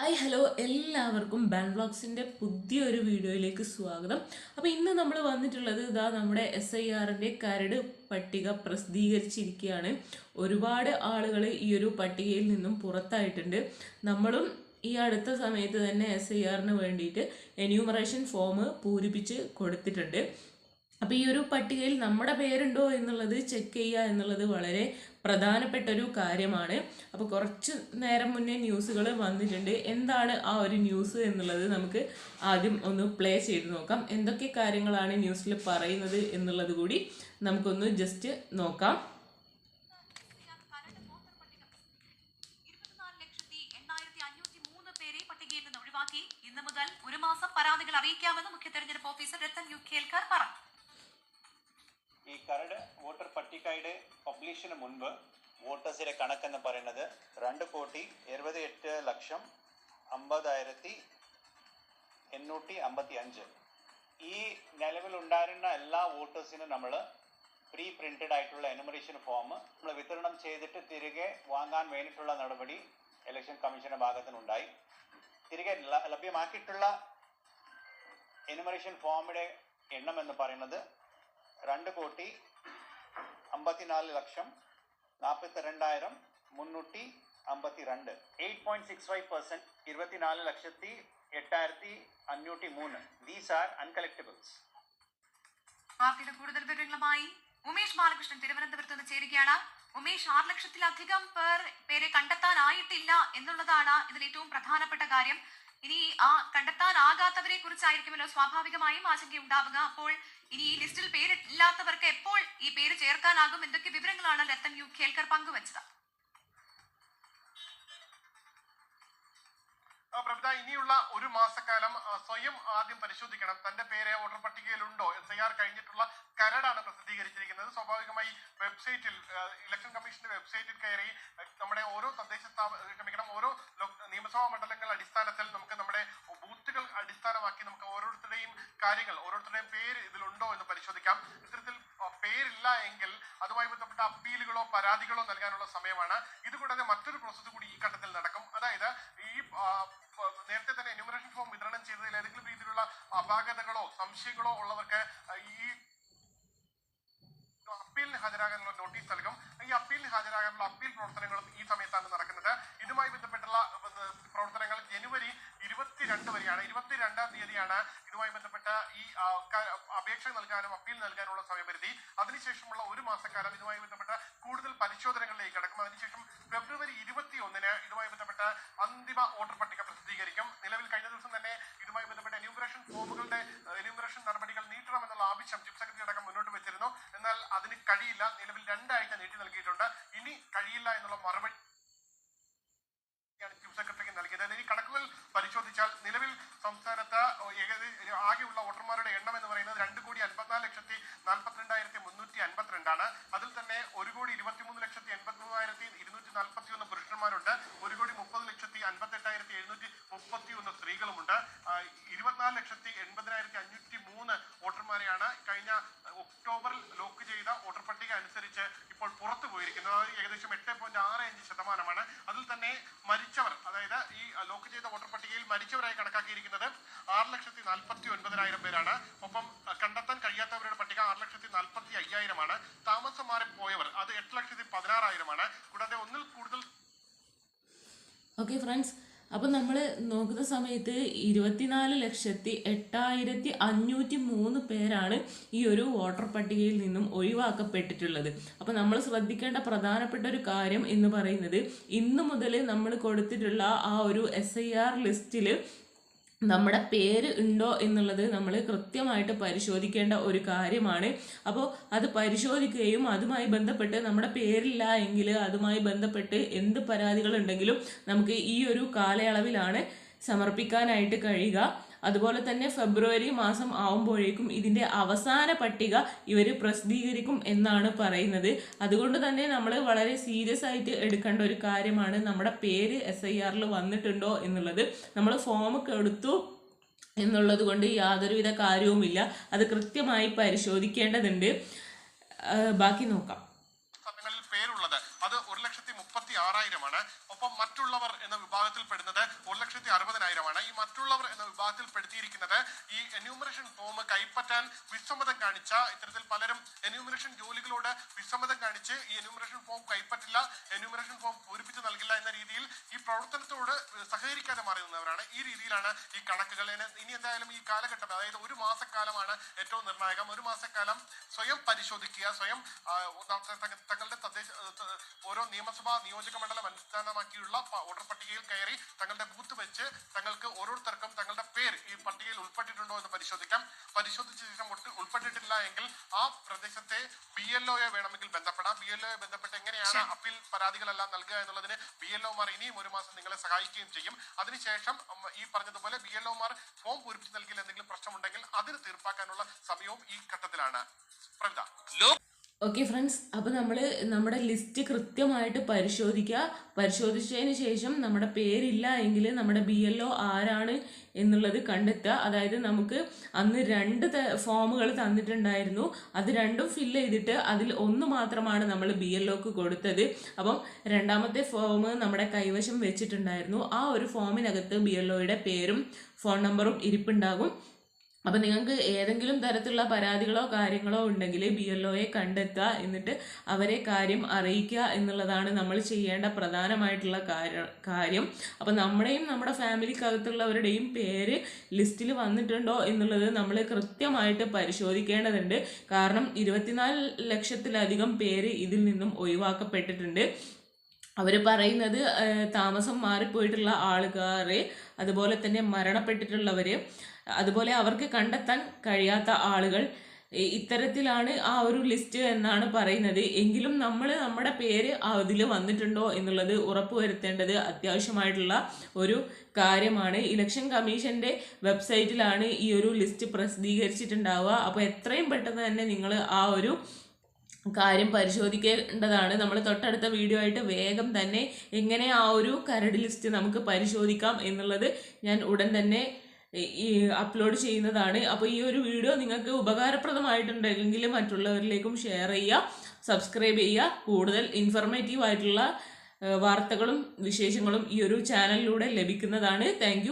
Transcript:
Hi hello. എല്ലാവർക്കും ബാൻ ബ്ലോഗ്സിന്റെ പുതിയൊരു വീഡിയോയിലേക്ക് സ്വാഗതം. അപ്പോൾ ഇന്ന് നമ്മൾ വന്നിട്ടുള്ളത് ഇതാ നമ്മുടെ എസ് ഐ ആറിന്റെ കരട് പട്ടിക പ്രസിദ്ധീകരിച്ചിരിക്കുകയാണ്. ഒരുപാട് ആളുകൾ ഈ ഒരു പട്ടികയിൽ നിന്നും പുറത്തായിട്ടുണ്ട്. നമ്മളും ഈ അടുത്ത സമയത്ത് തന്നെ എസ് ഐ ആറിന് വേണ്ടിയിട്ട് എന്യൂമറേഷൻ ഫോം പൂരിപ്പിച്ച് കൊടുത്തിട്ടുണ്ട്. അപ്പോൾ ഈ ഒരു പട്ടികയിൽ നമ്മുടെ പേരുണ്ടോ എന്നുള്ളത് ചെക്ക് ചെയ്യുക എന്നുള്ളത് വളരെ പ്രധാനപ്പെട്ട ഒരു കാര്യമാണ്. അപ്പോൾ കുറച്ച് നേരം മുന്നേ ന്യൂസുകൾ വന്നിട്ടുണ്ട്. എന്താണ് ആ ഒരു ന്യൂസ് എന്നുള്ളത് നമുക്ക് ആദ്യം ഒന്ന് പ്ലേ ചെയ്ത് നോക്കാം. എന്തൊക്കെ കാര്യങ്ങളാണ് ന്യൂസിൽ പറയുന്നത് എന്നുള്ളത് കൂടി നമുക്കൊന്ന് ജസ്റ്റ് നോക്കാം. ഒഴിവാക്കി. ഇന്ന് മുതൽ ഒരു മാസം പരാതികൾ അറിയിക്കാമെന്ന് മുഖ്യ തെരഞ്ഞെടുപ്പ് ഓഫീസർ രത്തൻ യു കേൽക്കാർ പറഞ്ഞു. ഈ കരട് വോട്ടർ പട്ടികയുടെ പബ്ലിഷിന് മുൻപ് വോട്ടേഴ്സിന്റെ കണക്കെന്ന് പറയുന്നത് രണ്ട് കോടി എഴുപത്തി എട്ട് ലക്ഷം അമ്പതായിരത്തി എണ്ണൂറ്റി അമ്പത്തി അഞ്ച് ഈ നിലവിലുണ്ടായിരുന്ന എല്ലാ വോട്ടേഴ്സിനും നമ്മൾ പ്രീ പ്രിന്റഡ് ആയിട്ടുള്ള എനുമറേഷൻ ഫോം നമ്മൾ വിതരണം ചെയ്തിട്ട് തിരികെ വാങ്ങാൻ വേണ്ടിയിട്ടുള്ള നടപടി ഇലക്ഷൻ കമ്മീഷന്റെ ഭാഗത്തുനിന്നുണ്ടായി തിരികെ ലഭ്യമാക്കിയിട്ടുള്ള എനുമറേഷൻ ഫോമിന്റെ എണ്ണം എന്ന് പറയുന്നത് രണ്ട് കോടി അമ്പത്തിനാല് ലക്ഷം നാൽപ്പത്തി രണ്ടായിരം മുന്നൂറ്റി അമ്പത്തി രണ്ട് eight point six five percent ഇരുപത്തിനാല് ലക്ഷത്തി എട്ടായിരത്തി അഞ്ഞൂറ്റി മൂന്ന്. ദീസ് ആർ അൺകളക്ടബിൾസ് വാർത്തയുടെ കൂടുതൽ വിവരങ്ങളുമായി ഉമേഷ് ബാലകൃഷ്ണൻ തിരുവനന്തപുരത്ത് നിന്ന് ചേരുകയാണ്. ഉമേഷ് ആറ് ലക്ഷത്തിലധികം പേർ പേരെ കണ്ടെത്താനായിട്ടില്ല എന്നുള്ളതാണ് ഇതിൽ ഏറ്റവും പ്രധാനപ്പെട്ട കാര്യം. ഇനി ആ കണ്ടെത്താനാകാത്തവരെ കുറിച്ചായിരിക്കുമല്ലോ സ്വാഭാവികമായും ആശങ്ക ഉണ്ടാവുക. അപ്പോൾ ഇനി ഈ ലിസ്റ്റിൽ പേരില്ലാത്തവർക്ക് എപ്പോൾ ഈ പേര് ചേർക്കാനാകും? എന്തൊക്കെ വിവരങ്ങളാണ് രത്തൻ യു ഖേൽക്കർ പങ്കുവച്ചത്? പ്രവിത ഇനിയുള്ള ഒരു മാസക്കാലം സ്വയം ആദ്യം പരിശോധിക്കണം. തന്റെ പേര് വോട്ടർ പട്ടികയിലുണ്ടോ? എസ് ഐ ആർ കഴിഞ്ഞിട്ടുള്ള കരടാണ് പ്രസിദ്ധീകരിച്ചിരിക്കുന്നത്. സ്വാഭാവികമായി വെബ്സൈറ്റിൽ ഇലക്ഷൻ കമ്മീഷന്റെ വെബ്സൈറ്റിൽ കയറി നമ്മുടെ ഓരോ തദ്ദേശ സ്ഥാപനം ക്ഷമിക്കണം ഓരോ നിയമസഭാ മണ്ഡലങ്ങൾ അടിസ്ഥാനത്തിൽ നമുക്ക് നമ്മുടെ ബൂത്തുകൾ അടിസ്ഥാനമാക്കി നമുക്ക് ഓരോരുത്തരുടെയും കാര്യങ്ങൾ ഓരോരുത്തരുടെയും പേര് ഇതിലുണ്ടോ എന്ന് പരിശോധിക്കാം. ഇത്തരത്തിൽ പേരില്ല എങ്കിൽ അതുമായി ബന്ധപ്പെട്ട അപ്പീലുകളോ പരാതികളോ നൽകാനുള്ള സമയമാണ്. ഇതുകൂടാതെ മറ്റൊരു പ്രോസസ്സ് കൂടി ഈ ഘട്ടത്തിൽ നടക്കും. അതായത് ഈ നേരത്തെ തന്നെ എന്യൂമറേഷൻ ഫോം വിതരണം ചെയ്തതിൽ ഏതെങ്കിലും രീതിയിലുള്ള അപാകതകളോ സംശയങ്ങളോ ഉള്ളവർക്ക് ഈ അപ്പീലിന് ഹാജരാകാനുള്ള നോട്ടീസ് നൽകും. ഈ അപ്പീലിന് ഹാജരാകാനുള്ള അപ്പീൽ പ്രവർത്തനങ്ങളും ഈ സമയത്താണ് നടക്കുന്നത്. ഇതുമായി ഏർ, പ്രവർത്തനങ്ങൾ ജനുവരി ഇരുപത്തിരണ്ട് വരെയാണ്. ഇരുപത്തിരണ്ടാം തീയതിയാണ് ഇതുമായി ബന്ധപ്പെട്ട ഈ അപേക്ഷ നൽകാനും അപ്പീൽ നൽകാനുള്ള സമയപരിധി. അതിനുശേഷമുള്ള ഒരു മാസക്കാലം ഇതുമായി ബന്ധപ്പെട്ട കൂടുതൽ പരിശോധനകളിലേക്ക് കടക്കും. അതിനുശേഷം ഫെബ്രുവരി ഇരുപത്തി ഒന്നിന് ഇതുമായി ബന്ധപ്പെട്ട അന്തിമ വോട്ടർ പട്ടിക പ്രസിദ്ധീകരിക്കും. നിലവിൽ കഴിഞ്ഞ ദിവസം തന്നെ ഇതുമായി ബന്ധപ്പെട്ട എന്യൂമറേഷൻ ഫോമുകളുടെ എന്യൂമറേഷൻ നടപടികൾ നീട്ടണമെന്നുള്ള ആവശ്യം ചീഫ് സെക്രട്ടറി അടക്കം മുന്നോട്ട് വെച്ചിരുന്നു. എന്നാൽ അതിന് കഴിയില്ല. നിലവിൽ രണ്ടാഴ്ച നീട്ടി നൽകിയിട്ടുണ്ട്. ഇനി കഴിയില്ല എന്നുള്ള മറുപടി യാണ് ചീഫ് സെക്രട്ടറിക്ക് നൽകിയത് ഈ കണക്കുകൾ പരിശോധിച്ചാൽ നിലവിൽ സംസ്ഥാനത്ത് ഏകദേശം ആകെയുള്ള വോട്ടർമാരുടെ എണ്ണം എന്ന് പറയുന്നത് രണ്ട് കോടി അൻപത്തിനാല് ലക്ഷത്തി നാൽപ്പത്തിരണ്ടായിരത്തി മുന്നൂറ്റി അൻപത്തിരണ്ടാണ് അതിൽ തന്നെ ഒരു കോടി ഇരുപത്തിമൂന്ന് ലക്ഷത്തി എൺപത്തി മൂവായിരത്തി ഇരുന്നൂറ്റി നാൽപ്പത്തി ഒന്ന് പുരുഷന്മാരുണ്ട് ഒരു കോടി മുപ്പത് ലക്ഷത്തി അൻപത്തെട്ടായിരത്തി എഴുന്നൂറ്റി മുപ്പത്തി ഒന്ന് ആ, ഇരുപത്തിനാല് ലക്ഷത്തി എൺപതിനായിരത്തി അഞ്ഞൂറ്റി മൂന്ന് വോട്ടർമാരെയാണ് കഴിഞ്ഞ ഒക്ടോബറിൽ ലോക്ക് ചെയ്ത വോട്ടർ പട്ടിക അനുസരിച്ച് ഇപ്പോൾ പുറത്തു പോയിരിക്കുന്നത്. അതായത് ഏകദേശം എട്ട് പോയിന്റ് ആറ് അഞ്ച് ശതമാനമാണ്. അതിൽ തന്നെ മരിച്ചവർ അതായത് ഈ ലോക്ക് ചെയ്ത വോട്ടർ പട്ടികയിൽ മരിച്ചവരായി കണക്കാക്കിയിരിക്കുന്നത് ആറ് ലക്ഷത്തി നാൽപ്പത്തി ഒൻപതിനായിരം പേരാണ്. ഒപ്പം കണ്ടെത്താൻ കഴിയാത്തവരുടെ പട്ടിക ആറ് ലക്ഷത്തി നാൽപ്പത്തി അയ്യായിരമാണ്. താമസം മാറി പോയവർ അത് എട്ട് ലക്ഷത്തി പതിനാറായിരമാണ്. കൂടാതെ ഒന്നിൽ കൂടുതൽ ഓക്കെ ഫ്രണ്ട്സ് അപ്പോൾ നമ്മൾ നോക്കുന്ന സമയത്ത് ഇരുപത്തിനാല് ലക്ഷത്തി എട്ടായിരത്തി അഞ്ഞൂറ്റി മൂന്ന് പേരാണ് ഈ ഒരു വോട്ടർ പട്ടികയിൽ നിന്നും ഒഴിവാക്കപ്പെട്ടിട്ടുള്ളത്. അപ്പം നമ്മൾ ശ്രദ്ധിക്കേണ്ട പ്രധാനപ്പെട്ട ഒരു കാര്യം എന്ന് പറയുന്നത് ഇന്നു മുതൽ നമ്മൾ കൊടുത്തിട്ടുള്ള ആ ഒരു എസ് ഐ ആർ ലിസ്റ്റിൽ നമ്മുടെ പേര് ഉണ്ടോ എന്നുള്ളത് നമ്മൾ കൃത്യമായിട്ട് പരിശോധിക്കേണ്ട ഒരു കാര്യമാണ്. അപ്പോൾ അത് പരിശോധിക്കുകയും അതുമായി ബന്ധപ്പെട്ട് നമ്മുടെ പേരില്ല എങ്കിൽ അതുമായി ബന്ധപ്പെട്ട് എന്ത് പരാതികളുണ്ടെങ്കിലും നമുക്ക് ഈ ഒരു കാലയളവിലാണ് സമർപ്പിക്കാനായിട്ട് കഴിയുക. അതുപോലെ തന്നെ ഫെബ്രുവരി മാസം ആവുമ്പോഴേക്കും ഇതിന്റെ അവസാന പട്ടിക ഇവർ പ്രസിദ്ധീകരിക്കും എന്നാണ് പറയുന്നത്. അതുകൊണ്ട് തന്നെ നമ്മൾ വളരെ സീരിയസ് ആയിട്ട് എടുക്കേണ്ട ഒരു കാര്യമാണ് നമ്മുടെ പേര് എസ് ഐ ആറിൽ വന്നിട്ടുണ്ടോ എന്നുള്ളത്. നമ്മൾ ഫോം എടുത്തു എന്നുള്ളത് കൊണ്ട് യാതൊരുവിധ കാര്യവുമില്ല. അത് കൃത്യമായി പരിശോധിക്കേണ്ടതുണ്ട്. ബാക്കി നോക്കാം സ്ഥലങ്ങളിൽ പേരുള്ളത് അത് ഒരു ലക്ഷത്തി മുപ്പത്തി ആറായിരമാണ് ഒപ്പം മറ്റുള്ളവർ എന്ന വിഭാഗത്തിൽപ്പെടുന്നത് വിഭാഗത്തിൽ പെടുന്നത് ഒരു ലക്ഷത്തി അറുപതിനായിരമാണ് ഈ മറ്റുള്ളവർ എന്ന വിഭാഗത്തിൽ പെടുത്തിയിരിക്കുന്നത് ഈ എന്യൂമറേഷൻ ഫോം കൈപ്പറ്റാൻ വിസമ്മതം കാണിച്ച ഇത്തരത്തിൽ പലരും എന്യൂമറേഷൻ ജോലികളോട് വിസമ്മതം കാണിച്ച് ഈ എന്യൂമറേഷൻ ഫോം കൈപ്പറ്റില്ല എന്യൂമറേഷൻ ഫോം പൂരിപ്പിച്ച് നൽകില്ല എന്ന രീതിയിൽ ഈ പ്രവർത്തനത്തോട് സഹകരിക്കാതെ മാറി നിന്നവരാണ് ഈ രീതിയിലാണ് ഈ കണക്കുകൾ. ഇനി എന്തായാലും ഈ കാലഘട്ടം അതായത് ഒരു മാസക്കാലമാണ് ഏറ്റവും നിർണായകം. ഒരു മാസക്കാലം സ്വയം പരിശോധിക്കുക സ്വയം നിയമസഭാ നിയോജക മണ്ഡലം അടിസ്ഥാനമാക്കിയുള്ള വോട്ടർ പട്ടികയിൽ കയറി തങ്ങളുടെ ബൂത്ത് വെച്ച് തങ്ങൾക്ക് ഓരോരുത്തർക്കും തങ്ങളുടെ പേര് ഈ പട്ടികയിൽ ഉൾപ്പെട്ടിട്ടുണ്ടോ എന്ന് പരിശോധിക്കാം. പരിശോധിച്ച ശേഷം ഉൾപ്പെട്ടിട്ടില്ല എങ്കിൽ ആ പ്രദേശത്തെ ബി എൽ ഒയെ വേണമെങ്കിൽ ബന്ധപ്പെടാം. ബി എൽ ഒയെ ബന്ധപ്പെട്ട് എങ്ങനെയാണ് അപ്പീൽ പരാതികളെല്ലാം നൽകുക എന്നുള്ളതിന് ബി എൽ ഒമാർ ഇനിയും ഒരു മാസം നിങ്ങളെ സഹായിക്കുകയും ചെയ്യും. അതിനുശേഷം ഈ പറഞ്ഞതുപോലെ ബി എൽ ഒമാർ ഫോം പൂരിപ്പിച്ച് നൽകിയിൽ എന്തെങ്കിലും പ്രശ്നമുണ്ടെങ്കിൽ അതിന് തീർപ്പാക്കാനുള്ള സമയവും ഈ ഘട്ടത്തിലാണ്. പ്രവിത. ഓക്കെ ഫ്രണ്ട്സ് അപ്പോൾ നമ്മൾ നമ്മുടെ ലിസ്റ്റ് കൃത്യമായിട്ട് പരിശോധിക്കുക. പരിശോധിച്ചതിന് ശേഷം നമ്മുടെ പേരില്ല എങ്കിൽ നമ്മുടെ ബി എൽ ഒ ആരാണ് എന്നുള്ളത് കണ്ടെത്തുക. അതായത് നമുക്ക് അന്ന് രണ്ട് ഫോമുകൾ തന്നിട്ടുണ്ടായിരുന്നു. അത് രണ്ടും ഫില്ല് ചെയ്തിട്ട് അതിൽ ഒന്ന് മാത്രമാണ് നമ്മൾ ബി എൽ ഒക്ക് കൊടുത്തത്. അപ്പം രണ്ടാമത്തെ ഫോം നമ്മുടെ കൈവശം വെച്ചിട്ടുണ്ടായിരുന്നു. ആ ഒരു ഫോമിനകത്ത് ബി എൽ ഒയുടെ പേരും ഫോൺ നമ്പറും ഇരിപ്പുണ്ടാകും. അപ്പം നിങ്ങൾക്ക് ഏതെങ്കിലും തരത്തിലുള്ള പരാതികളോ കാര്യങ്ങളോ ഉണ്ടെങ്കിൽ ബി എൽ ഒയെ കണ്ടെത്തുക എന്നിട്ട് അവരെ കാര്യം അറിയിക്കുക എന്നുള്ളതാണ് നമ്മൾ ചെയ്യേണ്ട പ്രധാനമായിട്ടുള്ള കാര്യം. അപ്പം നമ്മുടെയും നമ്മുടെ ഫാമിലിക്കകത്തുള്ളവരുടെയും പേര് ലിസ്റ്റിൽ വന്നിട്ടുണ്ടോ എന്നുള്ളത് നമ്മൾ കൃത്യമായിട്ട് പരിശോധിക്കേണ്ടതുണ്ട്. കാരണം ഇരുപത്തിനാല് ലക്ഷത്തിലധികം പേര് ഇതിൽ നിന്നും ഒഴിവാക്കപ്പെട്ടിട്ടുണ്ട്. അവർ പറയുന്നത് താമസം മാറിപ്പോയിട്ടുള്ള ആളുകാരെ അതുപോലെ തന്നെ മരണപ്പെട്ടിട്ടുള്ളവർ അതുപോലെ അവർക്ക് കണ്ടെത്താൻ കഴിയാത്ത ആളുകൾ ഇത്തരത്തിലാണ് ആ ഒരു ലിസ്റ്റ് എന്നാണ് പറയുന്നത്. എങ്കിലും നമ്മൾ നമ്മുടെ പേര് അതിൽ വന്നിട്ടുണ്ടോ എന്നുള്ളത് ഉറപ്പുവരുത്തേണ്ടത് അത്യാവശ്യമായിട്ടുള്ള ഒരു കാര്യമാണ്. ഇലക്ഷൻ കമ്മീഷന്റെ വെബ്സൈറ്റിലാണ് ഈ ഒരു ലിസ്റ്റ് പ്രസിദ്ധീകരിച്ചിട്ടുണ്ടാവുക. അപ്പോൾ എത്രയും പെട്ടെന്ന് തന്നെ നിങ്ങൾ ആ ഒരു കാര്യം പരിശോധിക്കേണ്ടതാണ്. നമ്മൾ തൊട്ടടുത്ത വീഡിയോ ആയിട്ട് വേഗം തന്നെ എങ്ങനെ ആ ഒരു കരട് ലിസ്റ്റ് നമുക്ക് പരിശോധിക്കാം എന്നുള്ളത് ഞാൻ ഉടൻ തന്നെ ഈ അപ്ലോഡ് ചെയ്യുന്നതാണ്. അപ്പോൾ ഈ ഒരു വീഡിയോ നിങ്ങൾക്ക് ഉപകാരപ്രദമായിട്ടുണ്ടെങ്കിൽ മറ്റുള്ളവരിലേക്കും ഷെയർ ചെയ്യുക സബ്സ്ക്രൈബ് ചെയ്യുക. കൂടുതൽ ഇൻഫർമേറ്റീവ് ആയിട്ടുള്ള വാർത്തകളും വിശേഷങ്ങളും ഈ ഒരു ചാനലിലൂടെ ലഭിക്കുന്നതാണ്. താങ്ക്